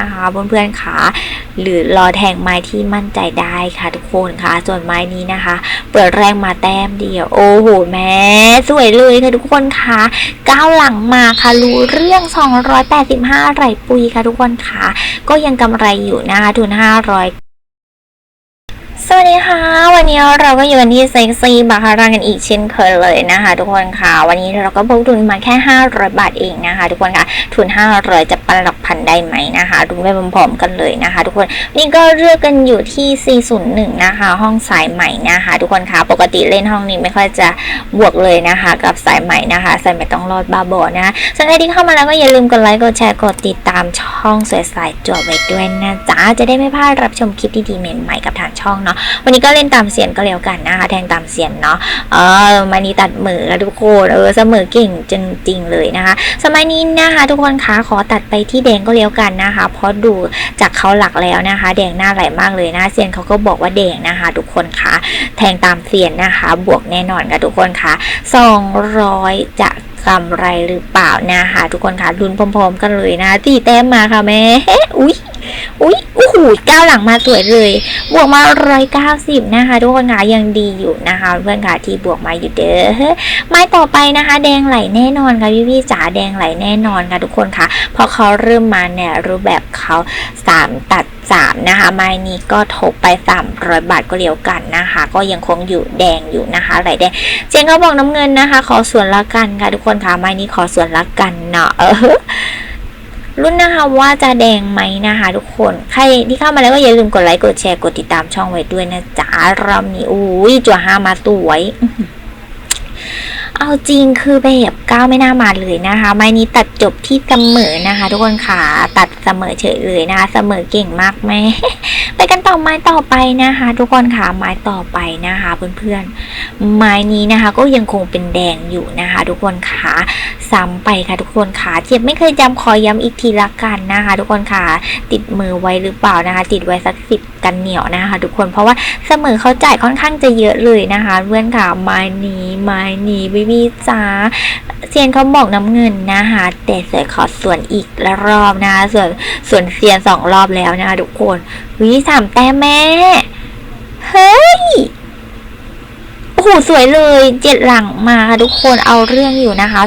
นะคะเพื่อนๆขาหรือรอแทงไม้ที่มั่นใจได้ค่ะทุกคนค่ะ ส่วนไม้นี้นะคะ เปิดแรงมาแต้มเดียว โอ้โหแม่สวยเลยค่ะทุกคนค่ะก้าวหลังมาค่ะรู้เรื่อง 285ไหลปุยค่ะทุกคนค่ะ ก็ยังกำไรอยู่นะคะทุน500สวัสดีค่ะ วันนี้เราก็อยู่กันที่เซ็กซี่บาคาร่ากันอีกเช่นเคยเลยนะคะ ทุกคนค่ะ วันนี้เราก็พกทุนมาแค่ 500 บาทเองนะคะ ทุกคนค่ะ ทุน 500 จะ ปันหลักพันได้ไหมนะคะ ดูไปพร้อมๆกันเลยนะคะ ทุกคนนี่ก็เลือกกันอยู่ที่ 401 นะคะ ห้องสายใหม่นะคะ ทุกคนค่ะปกติเล่นห้องนี้ไม่ค่อยจะบวกเลยนะคะ กับสายใหม่นะคะสายใหม่ต้องรอดบาบอนะคะส่วนใครที่เข้ามาแล้วก็อย่าลืมกดไลค์กดแชร์กดติดตามช่องสวยสายจวบไว้ด้วยนะจ๊ะจะได้ไม่พลาดรับชมคลิปดีๆใหม่ๆกับทางช่องเนาะวันนี้ก็เล่นตามเสียงก็แล้วกันนะคะ แทงตามเสียงเนาะเออมานี้ตัดมือแล้วทุกคนเออเสมอเก่งจริงๆเลยนะคะ สมัยนี้นะคะ ทุกคนคะขอตัดไปที่แดงก็แล้วกันนะคะ เพราะดูจากเขาหลักแล้วนะคะ แดงหน้าไหลมากเลยนะเซียนเขาก็บอกว่าแดงนะคะ ทุกคนคะแทงตามเซียนนะคะ บวกแน่นอนค่ะทุกคนคะ200จะกำไรหรือเปล่านะคะ ทุกคนคะลุ้นพร้อม ๆ กันเลยนะตีแต้มมาค่ะแม่อุ้ย อุ๊ยโอ้โหก้าวหลังมาสวยเลย บวกมาร้อยเก้าสิบนะคะ ทุกคนค่ะยังดีอยู่นะคะ เพื่อนค่ะที่บวกมาอยู่เด้อไม้ต่อไปนะคะ แดงไหลแน่นอนค่ะพี่พี่จ๋าแดงไหลแน่นอนค่ะทุกคนค่ะเพราะเขาเริ่มมาเนี่ยรูปแบบเขาสามตัดสามนะคะ ไม้นี้ก็ทบไปสามร้อยบาทก็เลียวกันนะคะ ก็ยังคงอยู่แดงอยู่นะคะไหลแดงเจนเขาบอกน้ำเงินนะคะ ขอส่วนละกันค่ะทุกคนค่ะไม้นี้ขอส่วนละกันเนาะเออ รุ่นนะคะว่าจะแดงไหมนะคะ ทุกคน ใครที่เข้ามาแล้วก็อย่าลืมกดไลค์กดแชร์กดติดตามช่องไว้ด้วยนะจ๊ะรอบนี้อุ้ยจัวห้ามาสวยเอาจริงคือแบบก้าวไม่น่ามาเลยนะคะ ไม้นี้ตัดจบที่เสมอนะคะ ทุกคนค่ะตัดเสมอเฉยเลยนะคะเสมอเก่งมากแม่ ไปกันต่อไม้ต่อไปนะคะ ทุกคนค่ะไม้ต่อไปนะคะเพื่อนๆไม้นี้นะคะ ก็ยังคงเป็นแดงอยู่นะคะ ทุกคนค่ะซ้ำไปค่ะทุกคนค่ะเจ็บไม่เคยจำขอย้ำอีกทีละกันนะคะ ทุกคนค่ะติดมือไว้หรือเปล่านะคะ ติดไว้สักสิบกันเหนียวนะคะ ทุกคนเพราะว่าเสมอเขาจ่ายค่อนข้างจะเยอะเลยนะคะ เพื่อนค่ะไม้นี้ไม้นี้บิบีจ้า เซียนเขาบอกน้ำเงินนะคะแต่เสือขอส่วนอีกละรอบนะคะส่วนส่วนเซียนสองรอบแล้วนะคะทุกคนวิสามแต้มแม่ เฮ้ย โอ้โหสวยเลยเจ็ดหลังมาค่ะทุกคนเอาเรื่องอยู่นะคะ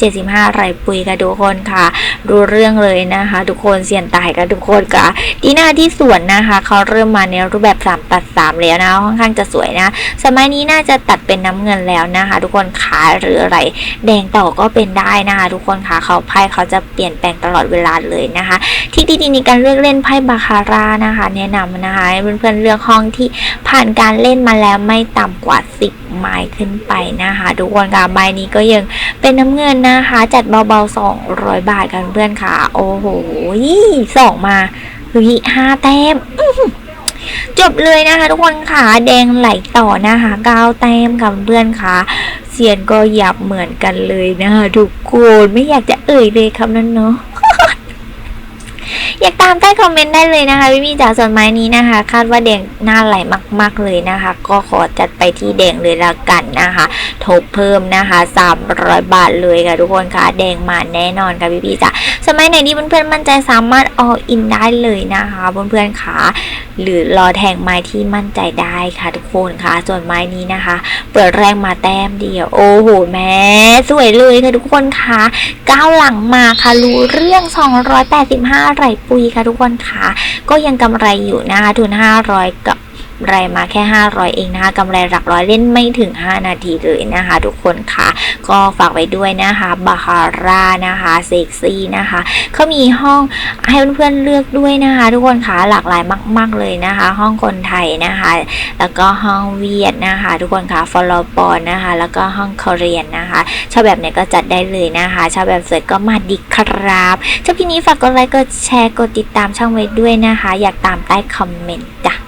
275ไรปุยค่ะทุกคนค่ะรู้เรื่องเลยนะคะ ทุกคนเสียนตายกันทุกคนค่ะที่หน้าที่สวนนะคะเขาเริ่มมาในรูปแบบ3ตัด3แล้วนะค่อนข้างจะสวยนะสมัยนี้น่าจะตัดเป็นน้ำเงินแล้วนะคะ ทุกคนขาหรืออะไร แดงต่อก็เป็นได้นะคะทุกคนค่ะเขาไพ่เขาจะเปลี่ยนแปลงตลอดเวลาเลยนะคะที่ดีๆในการเลือกเล่นไพ่บาคาร่านะคะ แนะนำนะคะให้เพื่อนๆเลือกห้องที่ผ่านการเล่นมาแล้วไม่ต่ำกว่า10ไม้ขึ้นไปนะคะทุกคนค่ะใบนี้ก็ยังเป็นน้ำเงินนะคะ จัดเบาๆ 200 บาทกันเพื่อนค่ะ โอ้โหสองมาเฮ้ยห้าแต้มจบเลยนะคะทุกคนค่ะแดงไหลต่อนะคะเก้าแต้มกับเพื่อนค่ะเซียนก็หยับเหมือนกันเลยนะคะทุกคนไม่อยากจะเอ่ยเลยคำนั้นเนาะ อยากตามใต้คอมเมนต์ได้เลยนะคะพี่พี่จ๋าส่วนไม้นี้นะคะ คาดว่าแดงหน้าไหลมาก ๆเลยนะคะ ก็ขอจัดไปที่แดงเลยละกันนะคะทบเพิ่มนะคะ300 บาทเลยค่ะทุกคนค่ะแดงมาแน่นอนค่ะพี่พี่จ๋าสมัยไหนที่เพื่อนๆมั่นใจสามารถ all in ได้เลยนะคะเพื่อนๆค่ะหรือรอแทงไม้ที่มั่นใจได้ค่ะทุกคนค่ะ ส่วนไม้นี้นะคะ เปิดแรงมาแต้มเดียวโอ้โหแม่สวยเลยค่ะทุกคนค่ะก้าวหลังมาค่ะรู้เรื่อง 285ไหลปุยค่ะทุกคนค่ะก็ยังกำไรอยู่นะคะทุน500 กับ ไรมาแค่ 500 เองนะคะกำไรหลักร้อยเล่นไม่ถึง 5 นาทีเลยนะคะ ทุกคนค่ะ ก็ฝากไว้ด้วยนะคะบาคาร่านะคะเซ็กซี่นะคะเขามีห้องให้เพื่อนๆเลือกด้วยนะคะ ทุกคนค่ะหลากหลายมาก ๆเลยนะคะ ห้องคนไทยนะคะ แล้วก็ห้องเวียดนะคะ ทุกคนค่ะฟอลโลปอนนะคะ แล้วก็ห้องคอเรียนนะคะชอบแบบไหนก็จัดได้เลยนะคะชอบแบบสวยก็มาดีครับชอบคลิปนี้ฝากกดไลค์กดแชร์กดติดตามช่องไว้ด้วยนะคะ อยากตามใต้คอมเมนต์จ้ะ